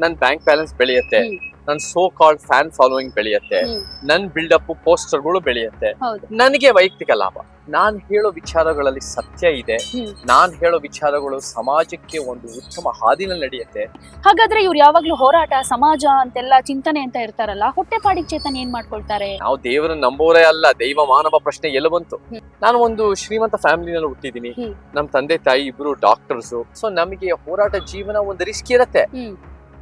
ನನ್ bank balance ಬೆಳೆಯುತ್ತೆ. ನನ್ನ ನನ್ ಸೋ ಕಾಲ್ಡ್ ಫ್ಯಾನ್ ಫಾಲೋಯಿಂಗ್ ಬೆಳೆಯುತ್ತೆ. ಹ್ಮ್. ನನ್ ಬಿಲ್ಡಪ್ ಪೋಸ್ಟರ್ಗಳು ಬೆಳೆಯುತ್ತೆ. ನನಗೆ ವೈಯಕ್ತಿಕ ಲಾಭ. ನಾನ್ ಹೇಳೋ ವಿಚಾರಗಳಲ್ಲಿ ಸತ್ಯ ಇದೆ. ನಾನ್ ಹೇಳೋ ವಿಚಾರಗಳು ಸಮಾಜಕ್ಕೆ ಒಂದು ಉತ್ತಮ ಹಾದಿನಲ್ಲಿ ನಡೆಯುತ್ತೆ. ಹಾಗಾದ್ರೆ ಇವ್ರು ಯಾವಾಗ್ಲೂ ಹೋರಾಟ ಸಮಾಜ ಅಂತೆಲ್ಲ ಚಿಂತನೆ ಅಂತ ಇರ್ತಾರಲ್ಲ ಹೊಟ್ಟೆಪಾಡಿಗೆ ಚೇತನ ಏನ್ ಮಾಡ್ಕೊಳ್ತಾರೆ? ನಾವು ದೇವರನ್ನ ನಂಬೋರೇ ಅಲ್ಲ ದೈವ ಮಾನವ ಪ್ರಶ್ನೆ ಎಲ್ಲ ಬಂತು. ನಾನು ಒಂದು ಶ್ರೀಮಂತ ಫ್ಯಾಮಿಲಿನಲ್ಲಿ ಹುಟ್ಟಿದೀನಿ. ನಮ್ ತಂದೆ ತಾಯಿ ಇಬ್ರು ಡಾಕ್ಟರ್ಸ್ ಸೊ ನಮಗೆ ಹೋರಾಟ ಜೀವನ ಒಂದು ರಿಸ್ಕ್ ಇರತ್ತೆ.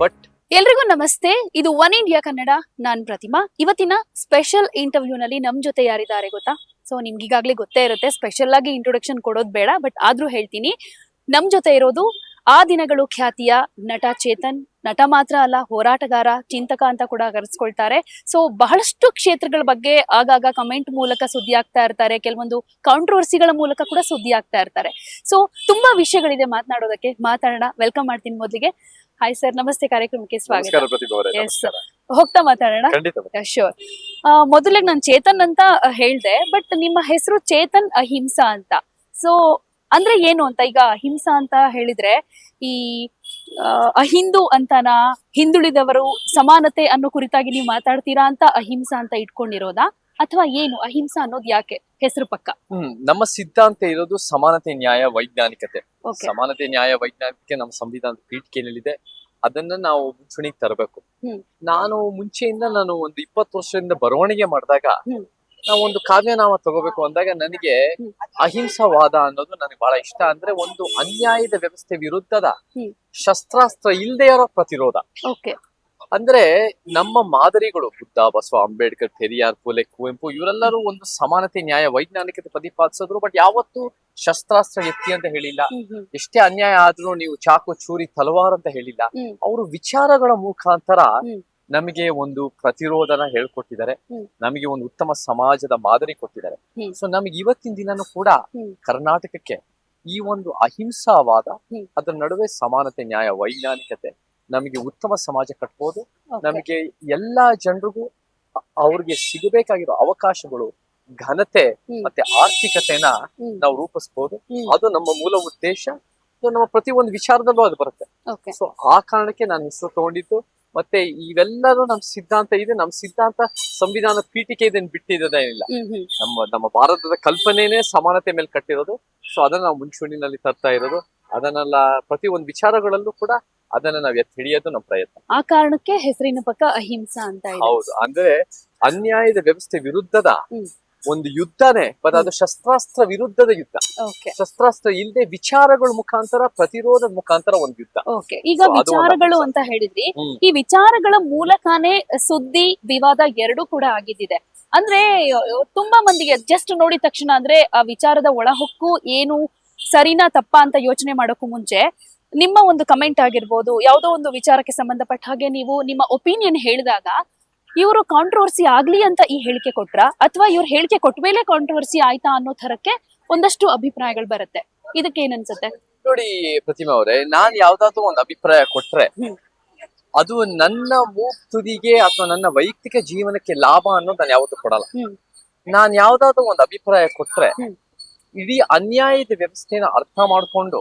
ಬಟ್ ಎಲ್ರಿಗೂ ನಮಸ್ತೆ. ಇದು ಒನ್ ಇಂಡಿಯಾ ಕನ್ನಡ ನಾನ್ ಪ್ರತಿಮಾ. ಇವತ್ತಿನ ಸ್ಪೆಷಲ್ ಇಂಟರ್ವ್ಯೂ ನಲ್ಲಿ ನಮ್ ಜೊತೆ ಯಾರಿದ್ದಾರೆ ಗೊತ್ತಾ? ಸೊ ನಿಮ್ಗೆ ಈಗಾಗಲೇ ಗೊತ್ತೇ ಇರುತ್ತೆ ಸ್ಪೆಷಲ್ ಆಗಿ ಇಂಟ್ರೊಡಕ್ಷನ್ ಕೊಡೋದು ಬೇಡ ಬಟ್ ಆದ್ರೂ ಹೇಳ್ತೀನಿ. ನಮ್ ಜೊತೆ ಇರೋದು ಆ ದಿನಗಳು ಖ್ಯಾತಿಯ ನಟ ಚೇತನ್. ನಟ ಮಾತ್ರ ಅಲ್ಲ, ಹೋರಾಟಗಾರ, ಚಿಂತಕ ಅಂತ ಕೂಡ ಕರೆಸ್ಕೊಳ್ತಾರೆ. ಸೊ ಬಹಳಷ್ಟು ಕ್ಷೇತ್ರಗಳ ಬಗ್ಗೆ ಆಗಾಗ ಕಮೆಂಟ್ ಮೂಲಕ ಸುದ್ದಿ ಆಗ್ತಾ ಇರ್ತಾರೆ. ಕೆಲವೊಂದು ಕಾಂಟ್ರವರ್ಸಿಗಳ ಮೂಲಕ ಕೂಡ ಸುದ್ದಿ ಆಗ್ತಾ ಇರ್ತಾರೆ. ಸೊ ತುಂಬಾ ವಿಷಯಗಳಿದೆ ಮಾತನಾಡೋದಕ್ಕೆ. ಮಾತಾಡೋಣ. ವೆಲ್ಕಮ್ ಮಾಡ್ತೀನಿ ಮೊದಲಿಗೆ. ಹಾಯ್ ಸರ್ ನಮಸ್ತೆ. ಕಾರ್ಯಕ್ರಮಕ್ಕೆ ಸ್ವಾಗತ. ಹೋಗ್ತಾ ಮಾತಾಡೋಣ? ಶೋರ್ ಮೊದಲಿಗೆ ನಾನು ಚೇತನ್ ಅಂತ ಹೇಳ್ದೆ ಬಟ್ ನಿಮ್ಮ ಹೆಸರು ಚೇತನ್ ಅಹಿಂಸಾ ಅಂತ. ಸೊ ಅಂದ್ರೆ ಏನು ಅಂತ? ಈಗ ಅಹಿಂಸಾ ಅಂತ ಹೇಳಿದ್ರೆ ಈ ಅಹಿಂದು ಅಂತನಾ ಹಿಂದುಳಿದವರು ಸಮಾನತೆ ಅನ್ನೋ ಕುರಿತಾಗಿ ನೀವು ಮಾತಾಡ್ತೀರಾ ಅಂತ ಅಹಿಂಸಾ ಅಂತ ಇಟ್ಕೊಂಡಿರೋದಾ? ಅಥವಾ ಏನು? ಅಹಿಂಸಾ ಅನ್ನೋದು ಯಾಕೆ? ಹೆಸರು ಪಕ್ಕ. ಹ್ಮ್ ನಮ್ಮ ಸಿದ್ಧಾಂತ ಇರೋದು ಸಮಾನತೆ ನ್ಯಾಯ ವೈಜ್ಞಾನಿಕತೆ. ಸಮಾನತೆ ನ್ಯಾಯ ವೈಜ್ಞಾನಿಕ ನಮ್ಮ ಸಂವಿಧಾನದ ಪೀಠಿಕೆಯಲ್ಲಿದೆ ಅದನ್ನ ನಾವು ಮುಂಚೂಣಿಗೆ ತರಬೇಕು. ನಾನು ಮುಂಚೆಯಿಂದ ನಾನು ಒಂದು ಇಪ್ಪತ್ತು ವರ್ಷದಿಂದ ಬರವಣಿಗೆ ಮಾಡಿದಾಗ. ನಾವು ಒಂದು ಕಾವ್ಯನಾಮ ತಗೋಬೇಕು ಅಂದಾಗ ನನಗೆ ಅಹಿಂಸವಾದ ಅನ್ನೋದು ನನಗೆ ಬಹಳ ಇಷ್ಟ. ಅಂದ್ರೆ ಒಂದು ಅನ್ಯಾಯದ ವ್ಯವಸ್ಥೆ ವಿರುದ್ಧದ ಶಸ್ತ್ರಾಸ್ತ್ರ ಇಲ್ಲದೆ ಇರೋ ಪ್ರತಿರೋಧ. ಓಕೆ ಅಂದ್ರೆ ನಮ್ಮ ಮಾದರಿಗಳು ಬುದ್ಧ ಬಸವ ಅಂಬೇಡ್ಕರ್ ಪೆರಿಯಾರ್ ಪುಲೆ ಕುವೆಂಪು ಇವರೆಲ್ಲರೂ ಒಂದು ಸಮಾನತೆ ನ್ಯಾಯ ವೈಜ್ಞಾನಿಕತೆ ಪ್ರತಿಪಾದಿಸಿದ್ರು ಬಟ್ ಯಾವತ್ತು ಶಸ್ತ್ರಾಸ್ತ್ರ ಎತ್ತಿ ಅಂತ ಹೇಳಿಲ್ಲ ಎಷ್ಟೇ ಅನ್ಯಾಯ ಆದ್ರೂ ನೀವು ಚಾಕು ಚೂರಿ ತಲವಾರ್ ಅಂತ ಹೇಳಿಲ್ಲ. ಅವರು ವಿಚಾರಗಳ ಮುಖಾಂತರ. ನಮಗೆ ಒಂದು ಪ್ರತಿರೋಧನ ಹೇಳ್ಕೊಟ್ಟಿದ್ದಾರೆ. ನಮಗೆ ಒಂದು ಉತ್ತಮ ಸಮಾಜದ ಮಾದರಿ ಕೊಟ್ಟಿದ್ದಾರೆ. ಸೊ ನಮಗೆ ಇವತ್ತಿನ ದಿನನೂ ಕೂಡ ಕರ್ನಾಟಕಕ್ಕೆ ಈ ಒಂದು ಅಹಿಂಸಾವಾದ. ಅದರ ನಡುವೆ ಸಮಾನತೆ ನ್ಯಾಯ ವೈಜ್ಞಾನಿಕತೆ ನಮಗೆ ಉತ್ತಮ ಸಮಾಜ ಕಟ್ಬೋದು. ನಮಗೆ ಎಲ್ಲಾ ಜನರಿಗೂ ಅವ್ರಿಗೆ ಸಿಗಬೇಕಾಗಿರೋ ಅವಕಾಶಗಳು ಘನತೆ ಮತ್ತೆ ಆರ್ಥಿಕತೆನ. ನಾವು ರೂಪಿಸ್ಬೋದು. ಅದು ನಮ್ಮ ಮೂಲ ಉದ್ದೇಶ. ನಮ್ಮ ಪ್ರತಿ ಒಂದು ವಿಚಾರದಲ್ಲೂ ಅದು ಬರುತ್ತೆ. ಸೊ ಆ ಕಾರಣಕ್ಕೆ ನಾನು ಹೆಸರು ತಗೊಂಡಿದ್ದು. ಮತ್ತೆ ಇವೆಲ್ಲರೂ ನಮ್ಮ ಸಿದ್ಧಾಂತ ಇದೆ. ನಮ್ಮ ಸಿದ್ಧಾಂತ ಸಂವಿಧಾನ ಪೀಠಿಕೆ ಇದನ್ನ ಬಿಟ್ಟಿದ್ದೇನಿಲ್ಲ ನಮ್ಮ ನಮ್ಮ ಭಾರತದ ಕಲ್ಪನೆನೇ ಸಮಾನತೆ ಮೇಲೆ ಕಟ್ಟಿರೋದು. ಸೊ ಅದನ್ನ ನಾವು ಮುಂಚೂಣಿನಲ್ಲಿ ತರ್ತಾ ಇರೋದು. ಅದನ್ನೆಲ್ಲ ಪ್ರತಿ ಒಂದು ವಿಚಾರಗಳಲ್ಲೂ ಕೂಡ ಅದನ್ನ ನಾವ್ ಎತ್ತಿ ಹಿಡಿಯೋದು ನಮ್ಮ ಪ್ರಯತ್ನ. ಆ ಕಾರಣಕ್ಕೆ ಹೆಸರಿನ ಪಕ್ಕ ಅಹಿಂಸಾ ಅಂತ ಇದೆ. ಹೌದು. ಅಂದ್ರೆ ಅನ್ಯಾಯದ ವ್ಯವಸ್ಥೆ ವಿರುದ್ಧದ. ಒಂದು ಯುದ್ಧನೇ ಬಟ್ ಅದು ಶಸ್ತ್ರಾಸ್ತ್ರ ವಿರುದ್ಧದ ಯುದ್ಧ. ಓಕೆ. ಶಸ್ತ್ರಾಸ್ತ್ರ ಇಲ್ಲದೆ ವಿಚಾರಗಳ ಮುಖಾಂತರ ಪ್ರತಿರೋಧದ ಮುಖಾಂತರ ಒಂದು ಯುದ್ಧ. ಓಕೆ. ಈಗ ವಿಚಾರಗಳು ಅಂತ ಹೇಳಿದ್ರಿ. ಈ ವಿಚಾರಗಳ ಮೂಲಕನೇ ಸುದ್ದಿ ವಿವಾದ ಎರಡು ಕೂಡ ಆಗಿದ್ದಿದೆ. ಅಂದ್ರೆ ತುಂಬಾ ಮಂದಿಗೆ ಜಸ್ಟ್ ನೋಡಿದ ತಕ್ಷಣ ಅಂದ್ರೆ ಆ ವಿಚಾರದ ಒಳಹೊಕ್ಕು ಏನು ಸರಿನಾ ತಪ್ಪಾ ಅಂತ ಯೋಚನೆ ಮಾಡೋಕ್ಕೂ ಮುಂಚೆ ನಿಮ್ಮ ಒಂದು ಕಮೆಂಟ್ ಆಗಿರ್ಬೋದು ಯಾವುದೋ ಒಂದು ವಿಚಾರಕ್ಕೆ ಸಂಬಂಧಪಟ್ಟ ಹಾಗೆ ನೀವು ನಿಮ್ಮ ಒಪಿನಿಯನ್ ಹೇಳಿದಾಗ ಇವರು ಕಾಂಟ್ರವರ್ಸಿ ಆಗ್ಲಿ ಅಂತ ಈ ಹೇಳಿಕೆ ಕೊಟ್ರ ಅಥವಾ ಇವ್ರು ಹೇಳಿಕೆ ಕೊಟ್ಟ ಮೇಲೆ ಕಾಂಟ್ರವರ್ಸಿ ಆಯ್ತಾ ಅನ್ನೋ ತರಕ್ಕೆ ಒಂದಷ್ಟು ಅಭಿಪ್ರಾಯಗಳು ಬರುತ್ತೆ ಇದಕ್ಕೆ ಏನನ್ಸುತ್ತೆ ನೋಡಿ ಪ್ರತಿಮಾ ಅವರೇ ನಾನ್ ಯಾವ್ದಾದ್ರು ಒಂದು ಅಭಿಪ್ರಾಯ ಕೊಟ್ರೆ ಅದು ನನ್ನ ಮೂಕ್ತುದಿಗೆ ಅಥವಾ ನನ್ನ ವೈಯಕ್ತಿಕ ಜೀವನಕ್ಕೆ ಲಾಭ ಅನ್ನೋದು ನಾನು ಯಾವತ್ತೂ ಕೊಡಲ್ಲ. ನಾನ್ ಯಾವ್ದಾದ್ರು ಒಂದು ಅಭಿಪ್ರಾಯ ಕೊಟ್ರೆ. ಇಡೀ ಅನ್ಯಾಯದ ವ್ಯವಸ್ಥೆನ ಅರ್ಥ ಮಾಡ್ಕೊಂಡು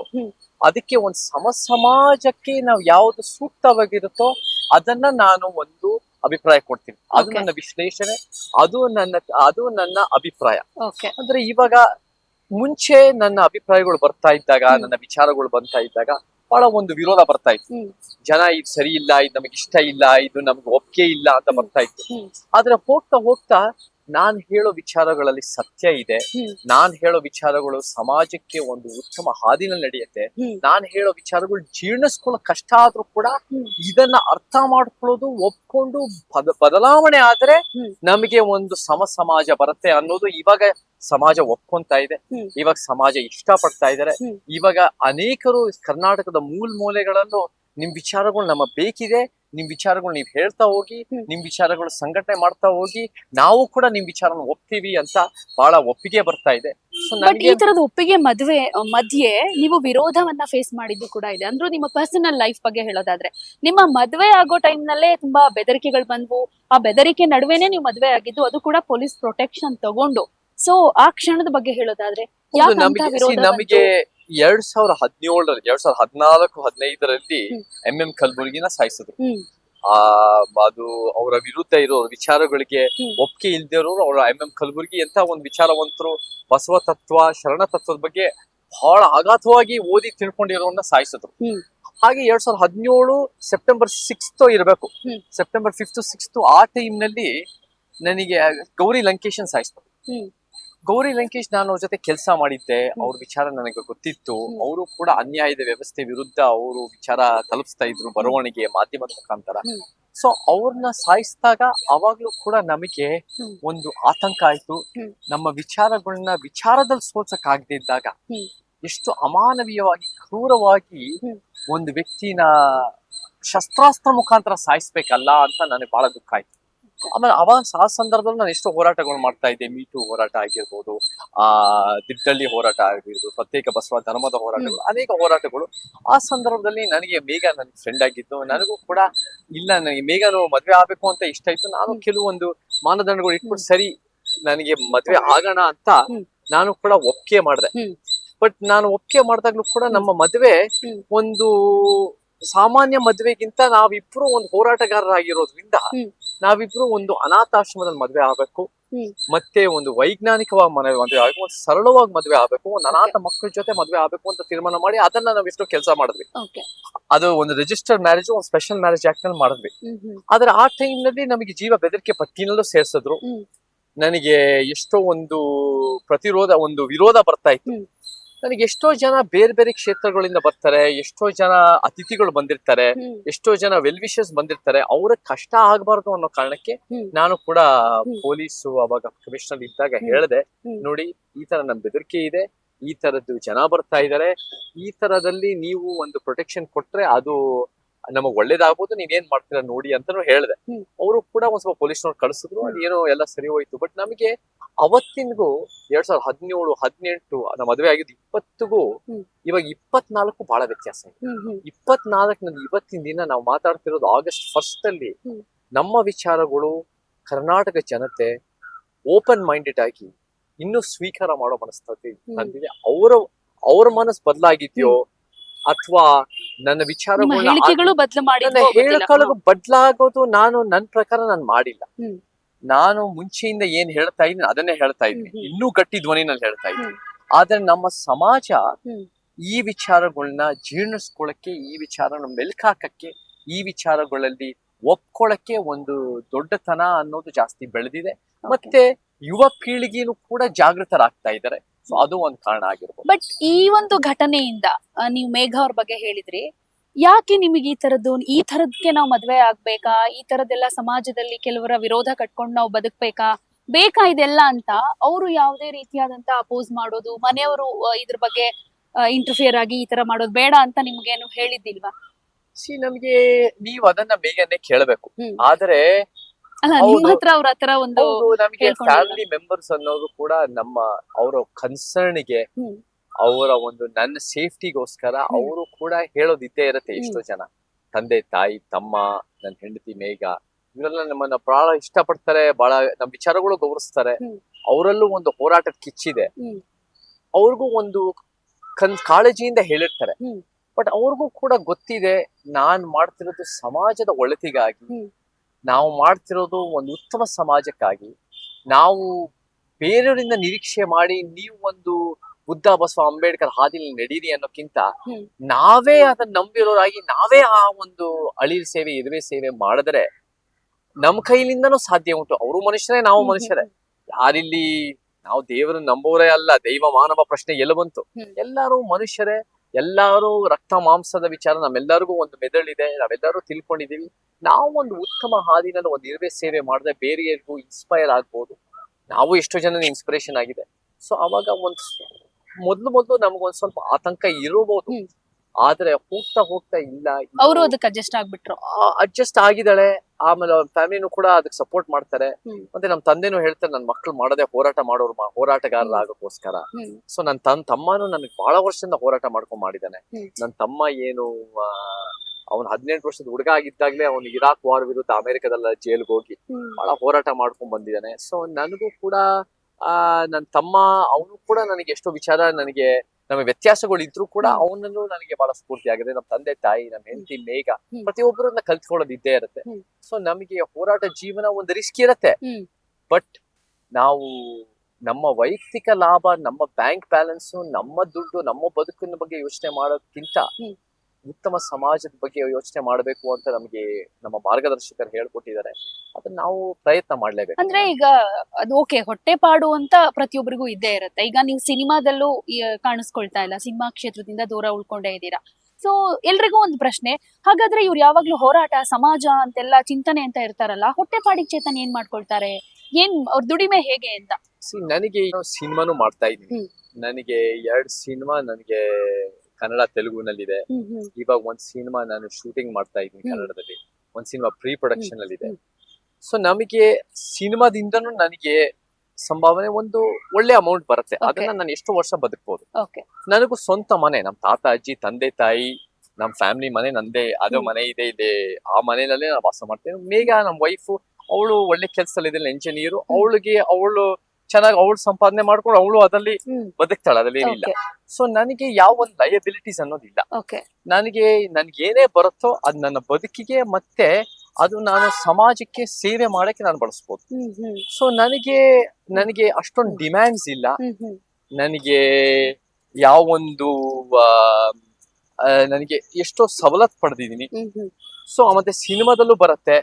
ಅದಕ್ಕೆ ಒಂದು ಸಮ ಸಮಾಜಕ್ಕೆ ನಾವು ಯಾವ್ದು ಸೂಕ್ತವಾಗಿರುತ್ತೋ ಅದನ್ನ ನಾನು ಒಂದು ಅಭಿಪ್ರಾಯ ಕೊಡ್ತೀನಿ. ಅದು. ನನ್ನ ವಿಶ್ಲೇಷಣೆ ಅದು ನನ್ನ ಅದು ನನ್ನ ಅಭಿಪ್ರಾಯ. ಅಂದ್ರೆ ಇವಾಗ ಮುಂಚೆ ನನ್ನ ಅಭಿಪ್ರಾಯಗಳು ಬರ್ತಾ ಇದ್ದಾಗ ನನ್ನ ವಿಚಾರಗಳು ಬರ್ತಾ ಇದ್ದಾಗ ಬಹಳ ಒಂದು ವಿರೋಧ ಬರ್ತಾ ಇತ್ತು. ಜನ ಇದು ಸರಿ ಇಲ್ಲ ಇದು ನಮಗೆ ಇಷ್ಟ ಇಲ್ಲ ಇದು ನಮ್ಗೆ ಒಪ್ಪಿಗೆ ಇಲ್ಲ ಅಂತ ಬರ್ತಾ ಇತ್ತು. ಆದ್ರೆ ಹೋಗ್ತಾ ಹೋಗ್ತಾ ನಾನ್ ಹೇಳೋ ವಿಚಾರಗಳಲ್ಲಿ ಸತ್ಯ ಇದೆ. ನಾನ್ ಹೇಳೋ ವಿಚಾರಗಳು ಸಮಾಜಕ್ಕೆ ಒಂದು ಉತ್ತಮ ಹಾದಿನಲ್ಲಿ ನಡೆಯುತ್ತೆ. ನಾನ್ ಹೇಳೋ ವಿಚಾರಗಳು ಜೀರ್ಣಿಸ್ಕೊಳ್ಳೋ ಕಷ್ಟ ಆದ್ರೂ ಕೂಡ ಇದನ್ನ ಅರ್ಥ ಮಾಡ್ಕೊಳ್ಳೋದು ಒಪ್ಕೊಂಡು ಬದ- ಬದಲಾವಣೆ ಆದ್ರೆ. ನಮಗೆ ಒಂದು ಸಮ ಸಮಾಜ ಬರುತ್ತೆ ಅನ್ನೋದು ಇವಾಗ ಸಮಾಜ ಒಪ್ಕೊಂತಾ ಇದೆ. ಇವಾಗ ಸಮಾಜ ಇಷ್ಟ ಪಡ್ತಾ ಇದಾರೆ. ಇವಾಗ ಅನೇಕರು ಕರ್ನಾಟಕದ ಮೂಲ ಮೂಲೆಗಳಲ್ಲೂ ನಿಮ್ ವಿಚಾರಗಳು ನಮ್ಮ ಬೇಕಿದೆ. ನಿಮ್ ವಿಚಾರಗಳು ನೀವ್ ಹೇಳ್ತಾ ಹೋಗಿ. ನಿಮ್ ವಿಚಾರಗಳು ಸಂಘಟನೆ ಮಾಡ್ತಾ ಹೋಗಿ ನಾವು ಕೂಡ ನಿಮ್ ವಿಚಾರನ ಒಪ್ತೀವಿ ಅಂತ ಬಹಳ ಒಪ್ಪಿಗೆ ಬರ್ತಾ ಇದೆ. ಬಟ್ ಈ ತರದ ಒಪ್ಪಿಗೆ ಮದ್ವೆ ಮಧ್ಯೆ ನೀವು ವಿರೋಧವನ್ನ ಫೇಸ್ ಮಾಡಿದ್ದು ಕೂಡ ಇದೆ. ಅಂದ್ರೂ ನಿಮ್ಮ ಪರ್ಸನಲ್ ಲೈಫ್ ಬಗ್ಗೆ ಹೇಳೋದಾದ್ರೆ ನಿಮ್ಮ ಮದ್ವೆ ಆಗೋ ಟೈಮ್ ನಲ್ಲೇ ತುಂಬಾ ಬೆದರಿಕೆಗಳು ಬಂದ್ವು. ಆ ಬೆದರಿಕೆ ನಡುವೆನೆ ನೀವು ಮದ್ವೆ ಆಗಿದ್ದು ಅದು ಕೂಡ ಪೊಲೀಸ್ ಪ್ರೊಟೆಕ್ಷನ್ ತಗೊಂಡು. ಸೊ ಆ ಕ್ಷಣದ ಬಗ್ಗೆ ಹೇಳೋದಾದ್ರೆ ನಮಗೆ ಎರಡ್ ಸಾವಿರದ ಹದಿನೇಳರಲ್ಲಿ ಎರಡ್ ಸಾವಿರದ ಹದಿನಾಲ್ಕು ಹದಿನೈದರಲ್ಲಿ. ಎಂ ಎಂ ಕಲ್ಬುರ್ಗಿನ ಸಾಯಿಸಿದ್ರು ಆ ಅದು ಅವರ ವಿರುದ್ಧ ಇರೋ ವಿಚಾರಗಳಿಗೆ. ಒಪ್ಪಿಗೆ ಇಲ್ದಿರೋರು ಅವರ ಎಂ ಎಂ ಕಲಬುರ್ಗಿ ಅಂತ ಒಂದು ವಿಚಾರವಂತರು ಬಸವ ತತ್ವ ಶರಣ ತತ್ವದ ಬಗ್ಗೆ ಬಹಳ ಆಘಾತವಾಗಿ ಓದಿ ತಿಳ್ಕೊಂಡಿರೋನ್ನ ಸಾಯಿಸಿದ್ರು ಹಾಗೆ ಎರಡ್ ಸಾವಿರದ ಹದಿನೇಳು ಸೆಪ್ಟೆಂಬರ್ ಸಿಕ್ಸ್ತ್ ಇರಬೇಕು. ಸೆಪ್ಟೆಂಬರ್ ಫಿಫ್ತ್ ಸಿಕ್ಸ್ತ್ ಆ ಟೈಮ್ನಲ್ಲಿ ನನಗೆ ಗೌರಿ ಲಂಕೇಶನ್ ಸಾಯಿಸ್ತು ಹ್ಮ್. ಗೌರಿ ಲಂಕೇಶ್ ನಾನು ಅವ್ರ ಜೊತೆ ಕೆಲಸ ಮಾಡಿದ್ದೆ. ಅವ್ರ ವಿಚಾರ ನನಗೆ ಗೊತ್ತಿತ್ತು. ಅವರು ಕೂಡ ಅನ್ಯಾಯದ ವ್ಯವಸ್ಥೆ ವಿರುದ್ಧ ಅವರು ವಿಚಾರ ತಲುಪಿಸ್ತಾ ಇದ್ರು ಬರವಣಿಗೆ ಮಾಧ್ಯಮದ ಮುಖಾಂತರ. ಸೊ ಅವ್ರನ್ನ ಸಾಯಿಸಿದಾಗ ಅವಾಗ್ಲೂ ಕೂಡ ನಮಗೆ ಒಂದು ಆತಂಕ ಆಯ್ತು ನಮ್ಮ ವಿಚಾರಗಳನ್ನ ವಿಚಾರದಲ್ಲಿ ಸೋಲ್ಸಕ್ ಆಗದೆ ಇದ್ದಾಗ. ಎಷ್ಟು ಅಮಾನವೀಯವಾಗಿ ಕ್ರೂರವಾಗಿ. ಒಂದು ವ್ಯಕ್ತಿನ ಶಸ್ತ್ರಾಸ್ತ್ರ ಮುಖಾಂತರ ಸಾಯಿಸ್ಬೇಕಲ್ಲ ಅಂತ ನನಗೆ ಬಹಳ ದುಃಖ ಆಯ್ತು ಆಮೇಲೆ ಅವಾಗ ಆ ಸಂದರ್ಭದಲ್ಲಿ ನಾನು ಎಷ್ಟೋ ಹೋರಾಟಗಳು ಮಾಡ್ತಾ ಇದ್ದೆ. ಮೀಟು ಹೋರಾಟ ಆಗಿರ್ಬೋದು ಆ ದಿಡ್ಡಳ್ಳಿ ಹೋರಾಟ ಆಗಿರ್ಬೋದು ಪ್ರತ್ಯೇಕ ಬಸವ ಧರ್ಮದ ಹೋರಾಟಗಳು ಅನೇಕ ಹೋರಾಟಗಳು. ಆ ಸಂದರ್ಭದಲ್ಲಿ ನನಗೆ ಮೇಘ ನನ್ನ ಫ್ರೆಂಡ್ ಆಗಿದ್ದು ನನಗೂ ಕೂಡ ಇಲ್ಲ ನನಗೆ ಮೇಘನು ಮದ್ವೆ ಆಗ್ಬೇಕು ಅಂತ ಇಷ್ಟ ಇತ್ತು. ನಾನು ಕೆಲವೊಂದು ಮಾನದಂಡಗಳು ಇಟ್ಬಿಟ್ಟು ಸರಿ ನನಗೆ ಮದ್ವೆ ಆಗೋಣ ಅಂತ ನಾನು ಕೂಡ ಒಪ್ಪಿಗೆ ಮಾಡಿದೆ. ಬಟ್ ನಾನು ಒಪ್ಪಿಗೆ ಮಾಡಿದಾಗ್ಲೂ ಕೂಡ ನಮ್ಮ ಮದ್ವೆ ಒಂದು ಸಾಮಾನ್ಯ ಮದ್ವೆಗಿಂತ ನಾವಿಬ್ರು ಒಂದು ಹೋರಾಟಗಾರರಾಗಿರೋದ್ರಿಂದ. ನಾವಿಬ್ರು ಒಂದು ಅನಾಥಾಶ್ರಮದಲ್ಲಿ ಮದ್ವೆ ಆಗ್ಬೇಕು. ಮತ್ತೆ ಒಂದು ವೈಜ್ಞಾನಿಕವಾಗಿ ಮನವಿ ಮದ್ವೆ ಆಗ್ಬೇಕು ಒಂದು ಸರಳವಾಗಿ ಮದ್ವೆ ಆಗ್ಬೇಕು ಒಂದು ಅನಾಥ ಮಕ್ಕಳ ಜೊತೆ ಮದ್ವೆ ಆಗ್ಬೇಕು ಅಂತ ತೀರ್ಮಾನ ಮಾಡಿ ಅದನ್ನ ನಾವ್ ಎಷ್ಟೋ ಕೆಲಸ ಮಾಡಿದ್ವಿ. ಅದು ಒಂದು ರಿಜಿಸ್ಟರ್ಡ್ ಮ್ಯಾರೇಜ್ ಒಂದು ಸ್ಪೆಷಲ್ ಮ್ಯಾರೇಜ್ ಆಕ್ಟ್ನಲ್ಲಿ ಮಾಡಿದ್ವಿ. ಆದ್ರೆ ಆ ಟೈಮ್ನಲ್ಲಿ ನಮಗೆ ಜೀವ ಬೆದರಿಕೆ ಪಟ್ಟಿನಲ್ಲೂ ಸೇರ್ಸಿದ್ರು. ನನಗೆ ಎಷ್ಟೋ ಒಂದು ಪ್ರತಿರೋಧ ಒಂದು ವಿರೋಧ ಬರ್ತಾ ಇತ್ತು. ನನಗೆ ಎಷ್ಟೋ ಜನ ಬೇರೆ ಬೇರೆ ಕ್ಷೇತ್ರಗಳಿಂದ ಬರ್ತಾರೆ ಎಷ್ಟೋ ಜನ ಅತಿಥಿಗಳು ಬಂದಿರ್ತಾರೆ ಎಷ್ಟೋ ಜನ ವೆಲ್ ವಿಶಸ್ ಬಂದಿರ್ತಾರೆ ಅವ್ರ ಕಷ್ಟ ಆಗ್ಬಾರ್ದು ಅನ್ನೋ ಕಾರಣಕ್ಕೆ ನಾನು ಕೂಡ. ಪೊಲೀಸು ಅವಾಗ ಕಮಿಷನರ್ ಇದ್ದಾಗ ಹೇಳಿದೆ ಹೇಳ್ದೆ ನೋಡಿ ಈ ತರ ನಮ್ ಬೆದರಿಕೆ ಇದೆ ಈ ತರದ್ದು ಜನ ಬರ್ತಾ ಇದಾರೆ ಈ ತರದಲ್ಲಿ ನೀವು ಒಂದು ಪ್ರೊಟೆಕ್ಷನ್ ಕೊಟ್ರೆ ಅದು ನಮಗ್ ಒಳ್ಳೇದಾಗ್ಬೋದು ಏನ್ ಮಾಡ್ತೀರಾ ನೋಡಿ ಅಂತಾನು ಹೇಳ್ದೆ. ಅವರು ಕೂಡ ಒಂದ್ ಸ್ವಲ್ಪ ಪೊಲೀಸ್ನವ್ರು ಕಳಿಸಿದ್ರು ಅದೇನೋ ಎಲ್ಲ ಸರಿ ಹೋಯ್ತು. ಬಟ್ ನಮಗೆ ಅವತ್ತಿನಗೂ ಎರಡ್ ಸಾವಿರದ ಹದಿನೇಳು ಹದಿನೆಂಟು ನಮ್ಮ ಮದುವೆ ಆಗಿದ್ದು ಇಪ್ಪತ್ತಿಗೂ. ಇವಾಗ ಇಪ್ಪತ್ನಾಲ್ಕು ಬಹಳ ವ್ಯತ್ಯಾಸ ಇಪ್ಪತ್ನಾಲ್ಕನಲ್ಲಿ ಇವತ್ತಿನ ದಿನ ನಾವು ಮಾತಾಡ್ತಿರೋದು ಆಗಸ್ಟ್ ಫಸ್ಟ್ ಅಲ್ಲಿ ನಮ್ಮ ವಿಚಾರಗಳು ಕರ್ನಾಟಕ ಜನತೆ ಓಪನ್ ಮೈಂಡೆಡ್ ಆಗಿ ಇನ್ನೂ ಸ್ವೀಕಾರ ಮಾಡೋ ಮನಸ್ಥಿತಿ ಅಂತಿದೆ ಅವರ ಅವ್ರ ಮನಸ್ಸು ಬದಲಾಗಿದ್ಯೋ ಅಥವಾ ನನ್ನ ವಿಚಾರ ಹೇಳಿಕೆಗಳು. ಬದಲಾಗೋದು ನಾನು ನನ್ನ ಪ್ರಕಾರ ನಾನು ಮಾಡಿಲ್ಲ. ನಾನು ಮುಂಚೆಯಿಂದ ಏನ್ ಹೇಳ್ತಾ ಇದ್ದೀನಿ ಅದನ್ನೇ ಹೇಳ್ತಾ ಇದ್ದೀನಿ. ಇನ್ನೂ ಗಟ್ಟಿ ಧ್ವನಿನಲ್ಲಿ ಹೇಳ್ತಾ ಇದ್ದೀನಿ. ಆದ್ರೆ ನಮ್ಮ ಸಮಾಜ ಈ ವಿಚಾರಗಳನ್ನ ಜೀರ್ಣಿಸ್ಕೊಳಕ್ಕೆ ಈ ವಿಚಾರನ ಮೆಲ್ಕಾಕಕ್ಕೆ ಈ ವಿಚಾರಗಳಲ್ಲಿ ಒಪ್ಕೊಳಕ್ಕೆ ಒಂದು ದೊಡ್ಡತನ ಅನ್ನೋದು ಜಾಸ್ತಿ ಬೆಳೆದಿದೆ ಮತ್ತೆ ಯುವ ಪೀಳಿಗೆನೂ ಕೂಡ ಜಾಗೃತರಾಗ್ತಾ ಇದ್ದಾರೆ ಸೊ ಅದು ಒಂದು ಕಾರಣ ಆಗಿರ್ಬೋದು. ಬಟ್ ಈ ಒಂದು ಘಟನೆಯಿಂದ ನೀವು ಮೇಘ ಅವ್ರ ಬಗ್ಗೆ ಹೇಳಿದ್ರಿ ಯಾಕೆ ನಿಮಗೆ ಈ ತರದ್ದು ಈ ತರದಕ್ಕೆ ನಾವು ಮದ್ವೆ ಆಗ್ಬೇಕಾ ಈ ತರದೆಲ್ಲ ಸಮಾಜದಲ್ಲಿ ಕೆಲವರ ವಿರೋಧ ಕಟ್ಕೊಂಡು ನಾವು ಬದುಕ್ಬೇಕಾ ಬೇಕಾ ಇದೆಲ್ಲ ಅಂತ ಅವರು ಯಾವುದೇ ರೀತಿಯಾದಂತ ಅಪೋಸ್ ಮಾಡೋದು ಮನೆಯವರು ಇದ್ರ ಬಗ್ಗೆ ಇಂಟರ್ಫಿಯರ್ ಆಗಿ ಈ ತರ ಮಾಡೋದು ಬೇಡ ಅಂತ ನಿಮ್ಗೇನು ಹೇಳಿದ್ದಿಲ್ವಾ? ಸಿ ನಮ್ಗೆ ನೀವು ಅದನ್ನ ಬೇಗನೆ ಕೇಳಬೇಕು. ಆದ್ರೆ ಅಲ್ಲ ಹೌದು. ನಿಮ್ಮ ಹತ್ರ ಅವ್ರ ಹತ್ರ ಒಂದು ನಮಗೆ ಹೇಳ್ಕೊಂಡಿಲ್ಲ. ಫ್ಯಾಮಿಲಿ ಮೆಂಬರ್ಸ್ ಅನ್ನೋರು ಕೂಡ ನಮ್ಮ ಅವರ ಕನ್ಸರ್ನ್ಗೆ. ಅವರ ಒಂದು ನನ್ನ ಸೇಫ್ಟಿಗೋಸ್ಕರ. ಅವರು ಕೂಡ ಹೇಳೋದಿದ್ದೇ ಇರತ್ತೆ ಎಷ್ಟೋ ಜನ ತಂದೆ ತಾಯಿ ತಮ್ಮ ನನ್ನ ಹೆಂಡತಿ ಮೇಘ ಇವರೆಲ್ಲ ನಮ್ಮನ್ನ ಬಹಳ ಇಷ್ಟಪಡ್ತಾರೆ ಬಹಳ ನಮ್ಮ ವಿಚಾರಗಳು ಗೌರವಿಸ್ತಾರೆ ಅವರಲ್ಲೂ ಒಂದು ಹೋರಾಟದ ಕಿಚ್ಚಿದೆ. ಅವ್ರಿಗೂ ಒಂದು ಕನ್ ಕಾಳಜಿಯಿಂದ ಹೇಳಿರ್ತಾರೆ ಬಟ್ ಅವ್ರಿಗೂ ಕೂಡ ಗೊತ್ತಿದೆ ನಾನ್ ಮಾಡ್ತಿರೋದು ಸಮಾಜದ ಒಳಿತಿಗಾಗಿ. ನಾವು ಮಾಡ್ತಿರೋದು ಒಂದು ಉತ್ತಮ ಸಮಾಜಕ್ಕಾಗಿ. ನಾವು ಬೇರೆಯವರಿಂದ ನಿರೀಕ್ಷೆ ಮಾಡಿ ನೀವು ಒಂದು ಬುದ್ಧ ಬಸವ ಅಂಬೇಡ್ಕರ್ ಹಾದಿಲಿ ನಡೀರಿ ಅನ್ನೋಕ್ಕಿಂತ ನಾವೇ ಅದನ್ನ ನಂಬಿರೋರಾಗಿ ನಾವೇ ಆ ಒಂದು ಅಳಿಲ್ ಸೇವೆ ಇರುವೆ ಸೇವೆ ಮಾಡಿದ್ರೆ ನಮ್ಮ ಕೈಲಿಂದನೂ ಸಾಧ್ಯ ಉಂಟು. ಅವರು ಮನುಷ್ಯರೇ ನಾವು ಮನುಷ್ಯರೇ. ಯಾರಿಲ್ಲಿ ನಾವು ದೇವರನ್ನ ನಂಬೋರೇ ಅಲ್ಲ ದೈವ ಮಾನವ ಪ್ರಶ್ನೆ ಎಲ್ಲ ಬಂತು. ಎಲ್ಲರೂ ಮನುಷ್ಯರೇ ಎಲ್ಲರೂ ರಕ್ತ ಮಾಂಸದ ವಿಚಾರ ನಮ್ಮೆಲ್ಲರಿಗೂ ಒಂದು ಮೆದುಳಿದೆ ನಾವೆಲ್ಲರೂ ತಿಳ್ಕೊಂಡಿದ್ದೀವಿ. ನಾವು ಒಂದು ಉತ್ತಮ ಹಾದಿನಲ್ಲಿ ಒಂದು ಇರುವೆ ಸೇವೆ ಮಾಡಿದ್ರೆ ಬೇರೆಯರಿಗೂ ಇನ್ಸ್ಪೈರ್ ಆಗ್ಬೋದು. ನಾವು ಎಷ್ಟೋ ಜನ ಇನ್ಸ್ಪಿರೇಷನ್ ಆಗಿದೆ. ಸೊ ಅವಾಗ ಒಂದು ಮೊದ್ಲು ಮೊದಲು ನಮ್ಗೊಂದ್ ಸ್ವಲ್ಪ ಆತಂಕ ಇರಬಹುದು. ಆದ್ರೆ ಹೋಗ್ತಾ ಹೋಗ್ತಾ ಇಲ್ಲ ಅವರು ಅದಕ್ಕೆ ಅಡ್ಜಸ್ಟ್ ಆಗ್ಬಿಟ್ರು. ಅಡ್ಜಸ್ಟ್ ಆಗಿದ್ದಾಳೆ. ಆಮೇಲೆ ಅವ್ರ ಫ್ಯಾಮಿಲಿನೂ ಕೂಡ ಅದಕ್ಕೆ ಸಪೋರ್ಟ್ ಮಾಡ್ತಾರೆ. ಮತ್ತೆ ನಮ್ ತಂದೆನೂ ಹೇಳ್ತಾರೆ ನನ್ ಮಕ್ಳು ಮಾಡದೆ ಹೋರಾಟ ಮಾಡೋರು ಹೋರಾಟಗಾರರಾಗಕ್ಕೋಸ್ಕರ ಹ್ಮ್. ಸೊ ನನ್ ತನ್ ತಮ್ಮನು ನನಗೆ ಬಹಳ ವರ್ಷದಿಂದ ಹೋರಾಟ ಮಾಡ್ಕೊಂಡ್ ಮಾಡಿದ್ದಾನೆ. ನನ್ನ ನನ್ ತಮ್ಮ ಏನು ಅವನ್ ಹದಿನೆಂಟು ವರ್ಷದ ಹುಡುಗ ಆಗಿದ್ದಾಗ್ಲೇ ಅವನು ಇರಾಕ್ ವಾರ್ ವಿರುದ್ಧ ಅಮೆರಿಕದಲ್ಲ ಜೈಲ್ಗೆ ಹೋಗಿ ಬಹಳ ಹೋರಾಟ ಮಾಡ್ಕೊಂಡ್ ಬಂದಿದ್ದಾನೆ. ಸೊ ನನಗೂ ಕೂಡ ಆ ನನ್ ತಮ್ಮ ಅವನು ಕೂಡ ನನಗೆ ಎಷ್ಟೋ ವಿಚಾರ ನನಗೆ ನಮಗೆ ವ್ಯತ್ಯಾಸಗಳು ಇದ್ರು ಕೂಡ. ಅವನನ್ನು ನನಗೆ ಬಹಳ ಸ್ಫೂರ್ತಿ ಆಗಿದೆ ನಮ್ಮ ತಂದೆ ತಾಯಿ ನಮ್ಮ ಹೆಂಡತಿ ಮೇಘ. ಪ್ರತಿಯೊಬ್ಬರನ್ನ ಕಲ್ತ್ಕೊಳ್ಳೋದು ಇದ್ದೇ ಇರುತ್ತೆ. ಸೊ ನಮಗೆ ಹೋರಾಟ ಜೀವನ ಒಂದು ರಿಸ್ಕ್ ಇರುತ್ತೆ. ಬಟ್ ನಾವು ನಮ್ಮ ವೈಯಕ್ತಿಕ ಲಾಭ ನಮ್ಮ ಬ್ಯಾಂಕ್ ಬ್ಯಾಲೆನ್ಸ್ ನಮ್ಮ ದುಡ್ಡು ನಮ್ಮ ಬದುಕಿನ ಬಗ್ಗೆ ಯೋಚನೆ ಮಾಡೋದಕ್ಕಿಂತ. ಉತ್ತಮ ಸಮಾಜದ ಬಗ್ಗೆ ಯೋಚನೆ ಮಾಡಬೇಕು ಅಂತ ನಮಗೆ ನಮ್ಮ ಮಾರ್ಗದರ್ಶಕರು ಹೇಳ್ಕೊಟ್ಟಿದ್ದಾರೆ. ಅದನ್ನ ನಾವು ಪ್ರಯತ್ನ ಮಾಡ್ಲೇಬೇಕು. ಅಂದ್ರೆ ಈಗ ಅದು ಓಕೆ ಹೊಟ್ಟೆಪಾಡು ಅಂತ ಪ್ರತಿಯೊಬ್ಬರಿಗೂ ಇದ್ದೇ ಇರುತ್ತೆ. ಈಗ ನೀವು ಸಿನಿಮಾದಲ್ಲೂ ಕಾಣಿಸ್ಕೊಳ್ತಾ ಇಲ್ಲ. ಸಿನಿಮಾ ಕ್ಷೇತ್ರದಿಂದ ದೂರ ಉಳ್ಕೊಂಡೇ ಇದ್ದೀರಾ. ಸೊ ಎಲ್ರಿಗೂ ಒಂದು ಪ್ರಶ್ನೆ. ಹಾಗಾದ್ರೆ ಇವ್ರು ಯಾವಾಗ್ಲೂ ಹೋರಾಟ ಸಮಾಜ ಅಂತೆಲ್ಲ ಚಿಂತನೆ ಅಂತ ಇರ್ತಾರಲ್ಲ ಹೊಟ್ಟೆಪಾಡಿಗೆ ಚೇತನ್ ಏನ್ ಮಾಡ್ಕೊಳ್ತಾರೆ? ಏನ್ ಅವ್ರ ದುಡಿಮೆ ಹೇಗೆ ಅಂತ? ಸಿ ನನಗೆ ಸಿನಿಮಾನು ಮಾಡ್ತಾ ಇದ್ದೀನಿ. ನನಗೆ ಎರಡ್ ಸಿನಿಮಾ ನನಗೆ ಕನ್ನಡ ತೆಲುಗುನಲ್ಲಿದೆ. ಇವಾಗ ಒಂದ್ ಸಿನಿಮಾ ನಾನು ಶೂಟಿಂಗ್ ಮಾಡ್ತಾ ಇದ್ದೀನಿ ಕನ್ನಡದಲ್ಲಿ. ಒಂದ್ ಸಿನಿಮಾ ಪ್ರೀ ಪ್ರೊಡಕ್ಷನ್ ಅಲ್ಲಿ ಇದೆ. ಸೊ ನಮಗೆ ಸಿನಿಮಾದಿಂದನೂ ನನಗೆ ಸಂಭಾವನೆ ಒಂದು ಒಳ್ಳೆ ಅಮೌಂಟ್ ಬರುತ್ತೆ. ಅದನ್ನ ನಾನು ಎಷ್ಟು ವರ್ಷ ಬದುಕಬಹುದು ನನಗೂ ಸ್ವಂತ ಮನೆ ನಮ್ ತಾತ ಅಜ್ಜಿ ತಂದೆ ತಾಯಿ ನಮ್ ಫ್ಯಾಮಿಲಿ ಮನೆ ನಂದೇ ಅದು ಮನೆ ಇದೆ ಇದೆ. ಆ ಮನೆಯಲ್ಲೇ ನಾನು ವಾಸ ಮಾಡ್ತೇನೆ. ಮೇಘ ನಮ್ ವೈಫ್ ಅವಳು ಒಳ್ಳೆ ಕೆಲಸದಲ್ಲಿ ಇದೆ ಇಂಜಿನಿಯರ್ ಅವಳಿಗೆ ಅವಳು ಚೆನ್ನಾಗಿ ಅವಳು ಸಂಪಾದನೆ ಮಾಡ್ಕೊಂಡು ಅವಳು ಅದಲ್ಲಿ ಬದುಕ್ತಾಳೆ ಅದ್ರಲ್ಲಿ ಏನಿಲ್ಲ ಸೊ ನನಗೆ ಯಾವ ಒಂದು ಲಯಬಿಲಿಟೀಸ್ ಅನ್ನೋದಿಲ್ಲ. ನನಗೆ ನನ್ಗೆ ಏನೇ ಬರುತ್ತೋ ಅದು ನನ್ನ ಬದುಕಿಗೆ ಮತ್ತೆ ಅದು ನಾನು ಸಮಾಜಕ್ಕೆ ಸೇವೆ ಮಾಡಕ್ಕೆ ನಾನು ಬಳಸ್ಬೋದು. ಸೊ ನನಗೆ ನನಗೆ ಅಷ್ಟೊಂದು ಡಿಮ್ಯಾಂಡ್ಸ್ ಇಲ್ಲ. ನನಗೆ ಯಾವ ಒಂದು ನನಗೆ ಎಷ್ಟೋ ಸವಲತ್ತು ಪಡೆದಿದ್ದೀನಿ. ಸೊ ಮತ್ತೆ ಸಿನಿಮಾದಲ್ಲೂ ಬರುತ್ತೆ.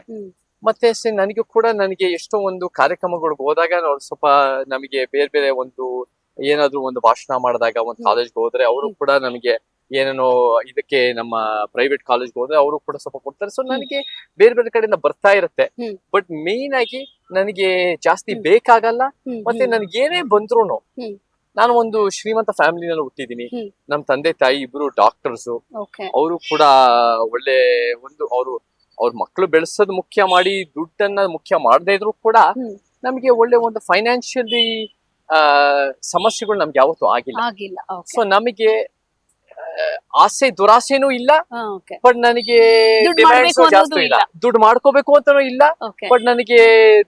ಮತ್ತೆ ನನಗೂ ಕೂಡ ನನಗೆ ಎಷ್ಟೋ ಒಂದು ಕಾರ್ಯಕ್ರಮಗಳಿಗೆ ಹೋದಾಗ ನಾವು ಸ್ವಲ್ಪ ನಮಗೆ ಬೇರೆ ಬೇರೆ ಒಂದು ಏನಾದ್ರೂ ಒಂದು ಭಾಷಣ ಮಾಡಿದಾಗ ಒಂದು. ಕಾಲೇಜ್ಗೆ ಹೋದ್ರೆ ಅವರು ಕೂಡ ನಮಗೆ ಏನೇನೋ ಇದಕ್ಕೆ ನಮ್ಮ ಪ್ರೈವೇಟ್ ಕಾಲೇಜ್ಗೆ ಹೋದ್ರೆ ಅವರು ಕೂಡ ಸ್ವಲ್ಪ ಕೊಡ್ತಾರೆ. ಸೊ ನನಗೆ ಬೇರೆ ಬೇರೆ ಕಡೆಯಿಂದ ಬರ್ತಾ ಇರುತ್ತೆ. ಬಟ್ ಮೇನ್ ಆಗಿ ನನಗೆ ಜಾಸ್ತಿ ಬೇಕಾಗಲ್ಲ. ಮತ್ತೆ. ನನ್ಗೆ ಏನೇ ಬಂದ್ರು ನಾನು ಒಂದು ಶ್ರೀಮಂತ ಫ್ಯಾಮಿಲಿನಲ್ಲಿ ಹುಟ್ಟಿದೀನಿ. ನಮ್ ತಂದೆ ತಾಯಿ ಇಬ್ರು ಡಾಕ್ಟರ್ಸ್ ಅವರು ಕೂಡ ಒಳ್ಳೆ ಒಂದು ಅವರು ಅವ್ರ ಮಕ್ಕಳು ಬೆಳೆಸೋದ್ ಮುಖ್ಯ ಮಾಡಿ ದುಡ್ಡನ್ನ ಮುಖ್ಯ ಮಾಡದೇ ಇದ್ರು ಕೂಡ. ನಮ್ಗೆ ಒಳ್ಳೆ ಒಂದು ಫೈನಾನ್ಷಿಯಲಿ ಆ ಸಮಸ್ಯೆಗಳು ನಮ್ಗೆ ಯಾವತ್ತೂ ಆಗಿಲ್ಲ. ಸೊ ನಮಗೆ ಆಸೆ ದುರಾಸೆನೂ ಇಲ್ಲ. ಬಟ್ ನನಗೆ ಡಿಮ್ಯಾಂಡ್ಸ್ ಜಾಸ್ತಿ ಇಲ್ಲ. ದುಡ್ಡು ಮಾಡ್ಕೋಬೇಕು ಅಂತಾನೂ ಇಲ್ಲ. ಬಟ್ ನನಗೆ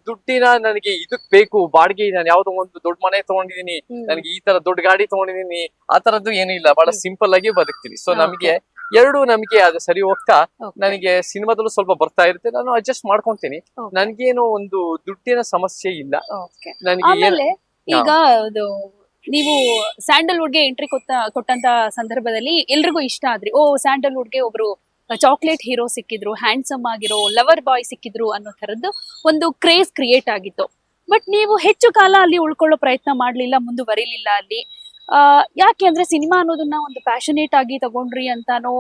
ದುಡ್ಡಿನ ನನಗೆ ಇದಕ್ ಬೇಕು. ಬಾಡಿಗೆ ನಾನು ಯಾವ್ದೋ ಒಂದು ದೊಡ್ಡ ಮನೆ ತಗೊಂಡಿದೀನಿ ನನಗೆ ಈ ತರ ದೊಡ್ಡ ಗಾಡಿ ತಗೊಂಡಿದೀನಿ ಆ ತರದ್ದು ಏನೂ ಇಲ್ಲ. ಬಹಳ ಸಿಂಪಲ್ ಆಗಿ ಬದುಕ್ತೀನಿ ಸೊ. ನಮಗೆ ಎರಡು ನಮಗೆ ಅದು ಸರಿ ಹೋಗ್ತಾ ನನಗೆ ಸಿನಿಮಾದಲ್ಲೂ ಸ್ವಲ್ಪ ಬರ್ತಾ ಇರುತ್ತೆ. ನಾನು ಅಡ್ಜಸ್ಟ್ ಮಾಡ್ಕೊಂತೀನಿ. ನನ್ಗೇನು ಒಂದು ದುಡ್ಡಿನ ಸಮಸ್ಯೆ ಇಲ್ಲ. ನನಗೆ ಈಗ ನೀವು ನೀವು ಸ್ಯಾಂಡಲ್ವುಡ್ಗೆ ಎಂಟ್ರಿ ಕೊಟ್ಟ ಕೊಟ್ಟಂತ ಸಂದರ್ಭದಲ್ಲಿ ಎಲ್ರಿಗೂ ಇಷ್ಟ ಆದ್ರಿ. ಓ ಸ್ಯಾಂಡಲ್ವುಡ್ಗೆ ಒಬ್ರು ಚಾಕ್ಲೇಟ್ ಹೀರೋ ಸಿಕ್ಕಿದ್ರು ಹ್ಯಾಂಡ್ಸಮ್ ಆಗಿರೋ ಲವರ್ ಬಾಯ್ ಸಿಕ್ಕಿದ್ರು ಅನ್ನೋ ತರದ್ದು ಒಂದು ಕ್ರೇಜ್ ಕ್ರಿಯೇಟ್ ಆಗಿತ್ತು. ಬಟ್ ನೀವು ಹೆಚ್ಚು ಕಾಲ ಅಲ್ಲಿ ಉಳ್ಕೊಳ್ಳೋ ಪ್ರಯತ್ನ ಮಾಡ್ಲಿಲ್ಲ ಮುಂದುವರಿಲಿಲ್ಲ ಅಲ್ಲಿ ಯಾಕೆ ಅಂದ್ರೆ ಸಿನಿಮಾ ಅನ್ನೋದನ್ನ ಒಂದು ಪ್ಯಾಷನೇಟ್ ಆಗಿ ತಗೊಂಡ್ರಿ ಅಂತಾನೋ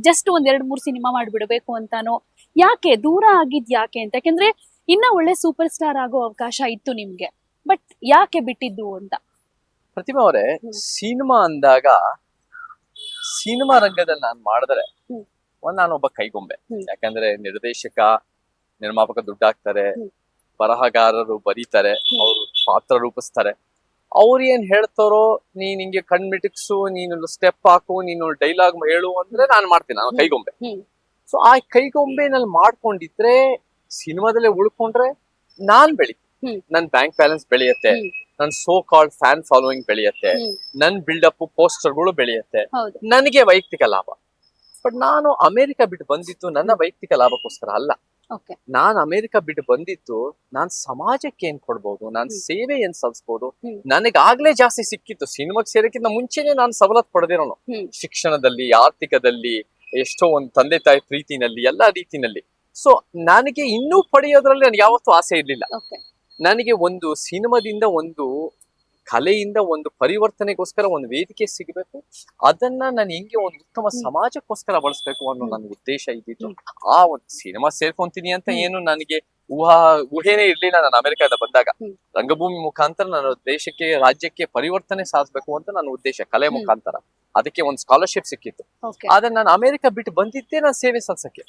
ಜಸ್ಟ್ ಒಂದ್ ಎರಡ್ ಮೂರ್ ಸಿನಿಮಾ ಮಾಡ್ಬಿಡ್ಬೇಕು ಅಂತಾನೋ ಯಾಕೆ? ದೂರ ಆಗಿದ್ ಯಾಕೆ ಅಂತ? ಯಾಕೆಂದ್ರೆ ಇನ್ನ ಒಳ್ಳೆ ಸೂಪರ್ ಸ್ಟಾರ್ ಆಗೋ ಅವಕಾಶ ಇತ್ತು ನಿಮ್ಗೆ. ಬಟ್ ಯಾಕೆ ಬಿಟ್ಟಿದ್ದು ಅಂತ? ಪ್ರತಿಮಾ ಅವರೇ ಸಿನಿಮಾ ಅಂದಾಗ ಸಿನಿಮಾ ರಂಗದಲ್ಲಿ ನಾನು ಮಾಡಿದ್ರೆ ಒಂದ್ ಒಬ್ಬ ಕೈಗೊಂಬೆ. ಯಾಕಂದ್ರೆ ನಿರ್ದೇಶಕ ನಿರ್ಮಾಪಕ ದುಡ್ಡಾಕ್ತಾರೆ. ಬರಹಗಾರರು ಬರೀತಾರೆ. ಅವರು ಪಾತ್ರ ರೂಪಿಸ್ತಾರೆ. ಅವ್ರು ಏನ್ ಹೇಳ್ತಾರೋ ನೀನ್ ಹಿಂಗೆ ಕಣ್ ಮಿಟಕ್ಸು ನೀನು ಸ್ಟೆಪ್ ಹಾಕು ನೀನು ಡೈಲಾಗ್ ಹೇಳು ಅಂದ್ರೆ ನಾನು ಮಾಡ್ತೀನಿ ನಾನು ಕೈಗೊಂಬೆ. ಸೊ ಆ ಕೈಗೊಂಬೆನಲ್ಲಿ ಮಾಡ್ಕೊಂಡಿದ್ರೆ ಸಿನಿಮಾದಲ್ಲೇ ಉಳ್ಕೊಂಡ್ರೆ ನಾನ್ ಬೆಳಿ. ನನ್ ಬ್ಯಾಂಕ್ ಬ್ಯಾಲೆನ್ಸ್ ಬೆಳೆಯುತ್ತೆ. ನನ್ ಸೋ ಕಾಲ್ಡ್ ಫ್ಯಾನ್ ಫಾಲೋಯಿಂಗ್ ಬೆಳೆಯುತ್ತೆ. ನನ್ ಬಿಲ್ಡಪ್ ಪೋಸ್ಟರ್ಗಳು ಬೆಳೆಯುತ್ತೆ. ನನಗೆ ವೈಯಕ್ತಿಕ ಲಾಭ. ಬಟ್ ನಾನು ಅಮೆರಿಕ ಬಿಟ್ಟು ಬಂದಿದ್ದು ನನ್ನ ವೈಯಕ್ತಿಕ ಲಾಭಕ್ಕೋಸ್ಕರ ಅಲ್ಲ. ನಾನ್ ಅಮೆರಿಕ ಬಿಟ್ಟು ಬಂದಿದ್ದು ನಾನ್ ಸಮಾಜಕ್ಕೆ ಏನ್ ಕೊಡ್ಬೋದು? ನಾನ್. ಸೇವೆ ಏನ್ ಸಲ್ಲಿಸ್ಬೋದು? ನನಗೆ ನನಗಾಗ್ಲೇ ಜಾಸ್ತಿ ಸಿಕ್ಕಿತ್ತು. ಸಿನಿಮಾಗ್ ಸೇರಕ್ಕಿಂತ ಮುಂಚೆನೆ ನಾನು ಸವಲತ್ತು ಪಡೆದಿರೋನು. ಶಿಕ್ಷಣದಲ್ಲಿ ಆರ್ಥಿಕದಲ್ಲಿ ಎಷ್ಟೋ ಒಂದು ತಂದೆ ತಾಯಿ ಪ್ರೀತಿನಲ್ಲಿ ಎಲ್ಲಾ ರೀತಿನಲ್ಲಿ. ಸೊ ನನಗೆ ಇನ್ನೂ ಪಡೆಯೋದ್ರಲ್ಲಿ ನನಗೆ ಯಾವತ್ತೂ ಆಸೆ ಇರ್ಲಿಲ್ಲ. ನನಗೆ ಒಂದು ಸಿನಿಮಾದಿಂದ ಒಂದು ಕಲೆಯಿಂದ ಒಂದು ಪರಿವರ್ತನೆಗೋಸ್ಕರ ಒಂದು ವೇದಿಕೆ ಸಿಗಬೇಕು. ಅದನ್ನ ನಾನು ಹೆಂಗೆ ಒಂದು ಉತ್ತಮ ಸಮಾಜಕ್ಕೋಸ್ಕರ ಬಳಸ್ಬೇಕು ಅನ್ನೋ. ನನ್ನ ಉದ್ದೇಶ ಇದ್ದಿತ್ತು ಆ ಒಂದು ಸಿನಿಮಾ ಸೇರ್ಕೊಂತೀನಿ ಅಂತ ಏನು ನನಗೆ ಊಹಾ ಊಹೆನೇ ಇರ್ಲಿಲ್ಲ ನಾನು ಅಮೆರಿಕದ ಬಂದಾಗ. ರಂಗಭೂಮಿ ಮುಖಾಂತರ ನಾನು ದೇಶಕ್ಕೆ ರಾಜ್ಯಕ್ಕೆ ಪರಿವರ್ತನೆ ಸಾಧಿಸಬೇಕು ಅಂತ ನನ್ನ ಉದ್ದೇಶ ಕಲೆ. ಮುಖಾಂತರ. ಅದಕ್ಕೆ ಒಂದು ಸ್ಕಾಲರ್ಶಿಪ್ ಸಿಕ್ಕಿತ್ತು. ಆದ್ರೆ ನಾನು ಅಮೆರಿಕ ಬಿಟ್ಟು ಬಂದಿದ್ದೆ ನಾನು ಸೇವೆ ಸಲ್ಸಕ್ಕೆ